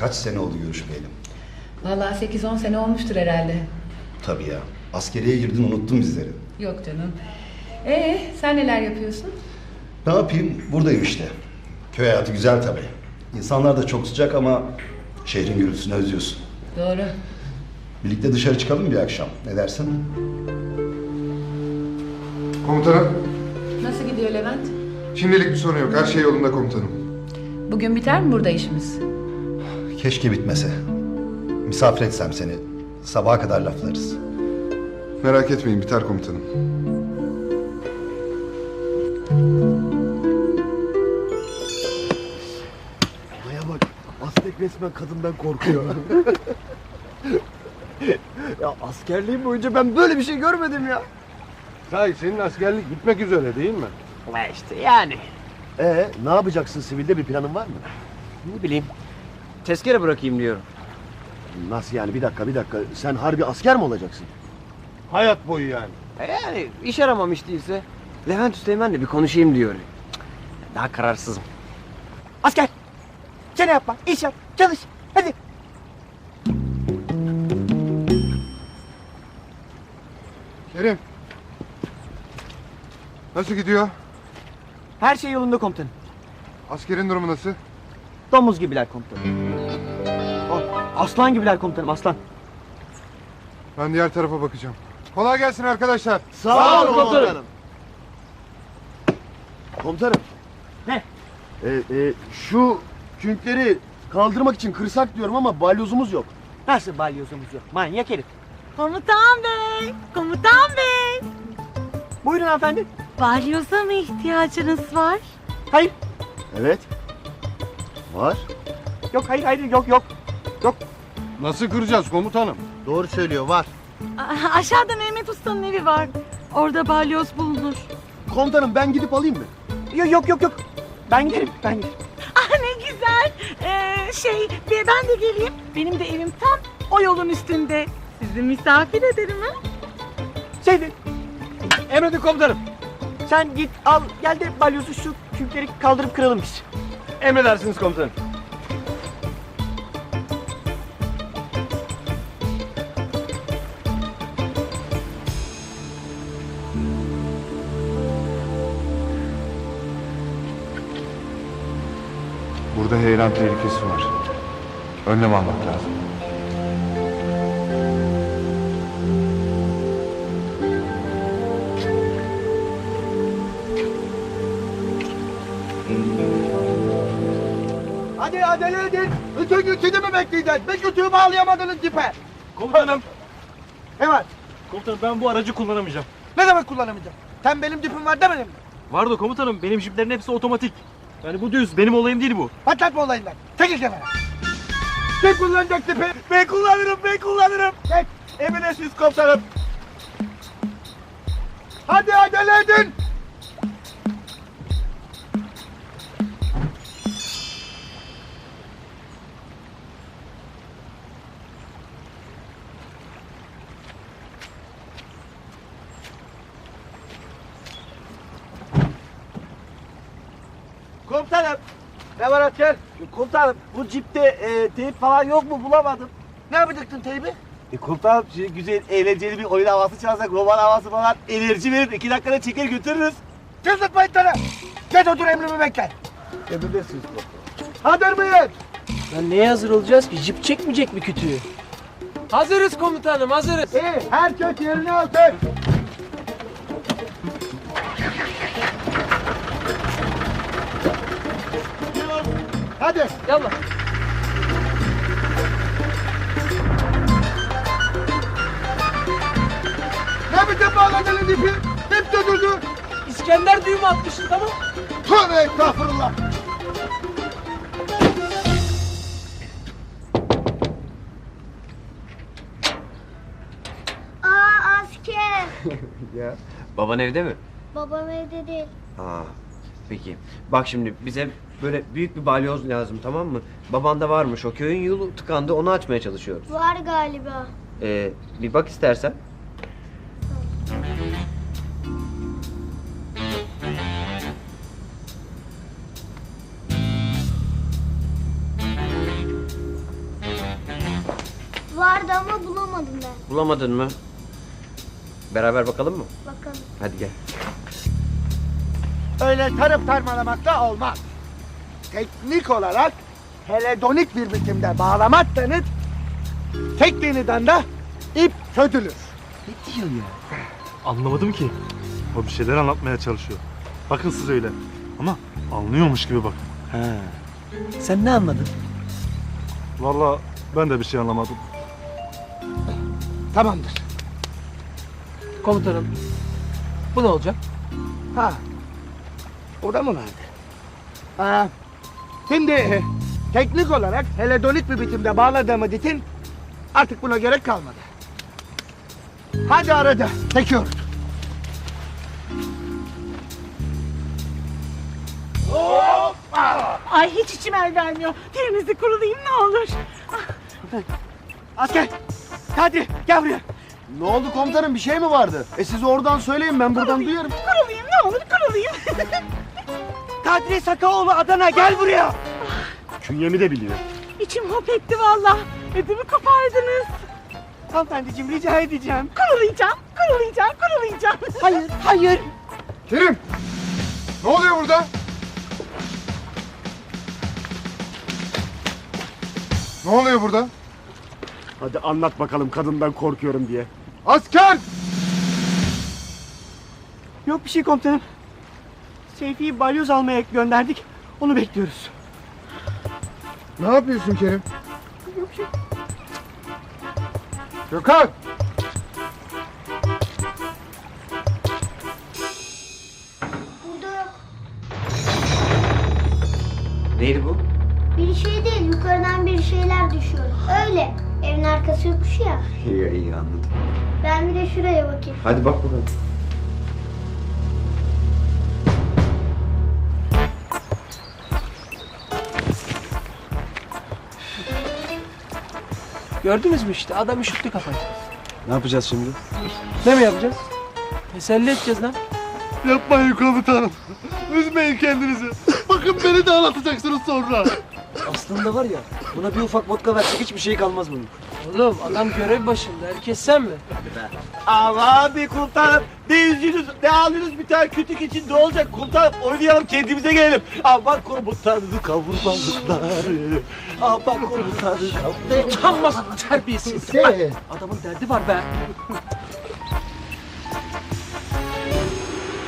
Kaç sene oldu görüşmeyeli? Vallahi 8-10 sene olmuştur herhalde. Tabii ya. Askeriye girdin unuttun bizleri. Yok canım. Ee, sen neler yapıyorsun? Ne yapayım? Buradayım işte. Köy hayatı güzel tabii. İnsanlar da çok sıcak ama şehrin gürültüsünü özlüyorsun. Doğru. Birlikte dışarı çıkalım bir akşam. Ne dersin? Komutanım, Nasıl gidiyor Levent? şimdilik bir sorun yok. Her şey yolunda komutanım. Bugün biter mi burada işimiz? Keşke bitmese. Misafir etsem seni. Sabaha kadar laflarız. Merak etmeyin, biter komutanım. Aya bak. Aztek resmen kadından korkuyor. ya askerliğim boyunca ben böyle bir şey görmedim ya. Say senin askerlik bitmek üzere değil mi? E işte yani. Ee, ne yapacaksın sivilde bir planın var mı? Ne bileyim. Tezkere bırakayım diyorum. Nasıl yani bir dakika bir dakika sen harbi asker mi olacaksın? Hayat boyu yani. E yani iş aramam hiç değilse. Levent Üsteğmen'le bir konuşayım diyor. Cık, Daha kararsızım. Asker! Çene yapma, iş yap, çalış. Hadi. Kerim. Nasıl gidiyor? Her şey yolunda komutanım. Askerin durumu nasıl? Domuz gibiler komutanım. Oh, aslan gibiler komutanım, aslan. Ben diğer tarafa bakacağım. Kolay gelsin arkadaşlar. Sağ olun komutanım. Komutanım. Ne? Ee, e, şu künkleri kaldırmak için kırsak diyorum ama balyozumuz yok. Nasıl balyozumuz yok? Manyak herif. Komutan bey, komutan bey. Buyurun hanımefendi. Balyoza mı ihtiyacınız var? Hayır, Evet. Var. yok, hayır, hayır, yok, yok. Nasıl kıracağız komutanım? Doğru söylüyor var. A- aşağıda Mehmet Usta'nın evi var. Orada balyoz bulunur. Komutanım ben gidip alayım mı? Yok, yok, yok, yok. Ben giderim, ben giderim. Ah ne güzel. Ee, şey bir ben de geleyim. Benim de evim tam o yolun üstünde. Sizi misafir ederim ha. Şeydi. Emredin komutanım. Sen git al gel de balyozu şu kükleri kaldırıp kıralım biz. Emredersiniz komutanım. Burada heyelan tehlikesi var. Önlem almak lazım. Hadi acele edin. Bütün güçlü mi bekleyeceğiz? Bir kütüğü bağlayamadınız cipe. Komutanım. Ne var? Komutanım ben bu aracı kullanamayacağım. Ne demek kullanamayacağım? Sen benim cipim var demedin mi? Vardı komutanım benim jiplerin hepsi otomatik. Yani bu düz benim olayım değil bu. Patlatma olayından. Çekil kenara. Kim kullanacak tipi? Ben kullanırım, ben kullanırım. Geç. Emredersiniz komutanım. Hadi acele edin. Komutanım. Ne var asker? Komutanım bu cipte e, teyip falan yok mu bulamadım. Ne yapacaktın teybi? E, komutanım şimdi güzel eğlenceli bir oyun havası çalsak roman havası falan enerji verir. iki dakikada çeker götürürüz. Cızıtmayın sana. Geç otur emrimi bekle. Emredersiniz komutanım. Hazır mıyız? Lan neye hazır olacağız ki? Jip çekmeyecek mi kütüğü? Hazırız komutanım hazırız. İyi. Herkes yerine alsın. Hadi. Yallah. Ne biçim bağladın ipi? İp tutuldu. İskender düğümü atmışsın tamam. Tövbe estağfurullah. Aa asker. Ya. Baban evde mi? Babam evde değil. Aa, peki. Bak şimdi bize böyle büyük bir balyoz lazım tamam mı? Baban da varmış o köyün yolu tıkandı onu açmaya çalışıyoruz. Var galiba. Ee, bir bak istersen. Vardı ama bulamadım ben. Bulamadın mı? Beraber bakalım mı? Bakalım. Hadi gel. Öyle tarıp tarmalamakla olmaz. Teknik olarak heledonik bir biçimde bağlamazsanız tekniğinizden de ip çözülür. Anlamadım ki. O bir şeyler anlatmaya çalışıyor. Bakın siz öyle. Ama anlıyormuş gibi bak. Sen ne anladın? Vallahi ben de bir şey anlamadım. Tamamdır. Komutanım. Bu ne olacak? Ha. O da mı vardı? Ha. Şimdi e, teknik olarak heledonik bir biçimde bağladığımız için artık buna gerek kalmadı. Hadi arada çekiyoruz. Ay hiç içim el vermiyor. Temizlik kurulayım ne olur. Asker. Hadi gel buraya. Ne oldu komutanım bir şey mi vardı? E siz oradan söyleyin ben buradan duyarım. Kurulayım ne olur kurulayım. Kadri Sakaoğlu Adana gel buraya. Künyemi de biliyor. İçim hop etti valla. Ödümü kopardınız. Hanımefendiciğim rica edeceğim. Kurulayacağım, kurulayacağım, kurulayacağım. Hayır, hayır. Kerim! Ne oluyor burada? Ne oluyor burada? Hadi anlat bakalım kadından korkuyorum diye. Asker! Yok bir şey komutanım. Seyfi'yi balyoz almaya gönderdik. Onu bekliyoruz. Ne yapıyorsun Kerim? Gökhan! Burada yok. Neydi bu? Bir şey değil yukarıdan bir şeyler düşüyor. Öyle. Evin arkası yokmuş ya. İyi iyi anladım. Ben bir de şuraya bakayım. Hadi bak bakalım. Gördünüz mü işte adam üşüttü kafayı. Ne yapacağız şimdi? Ne mi yapacağız? Teselli edeceğiz lan. Yapmayın komutanım. Üzmeyin kendinizi. Bakın beni de ağlatacaksınız sonra. Aslında var ya buna bir ufak vodka versek hiçbir şey kalmaz bunun. Oğlum adam görev başında. Herkes sen mi? Ama bir komutanım ne yüzünüz ne ağlıyorsunuz bir tane kütük içinde olacak komutanım oynayalım kendimize gelelim. Aman komutanım kavurmalıkları. Aman komutanım kavurmalıkları. Utanmasın terbiyesiz. Adamın derdi var be.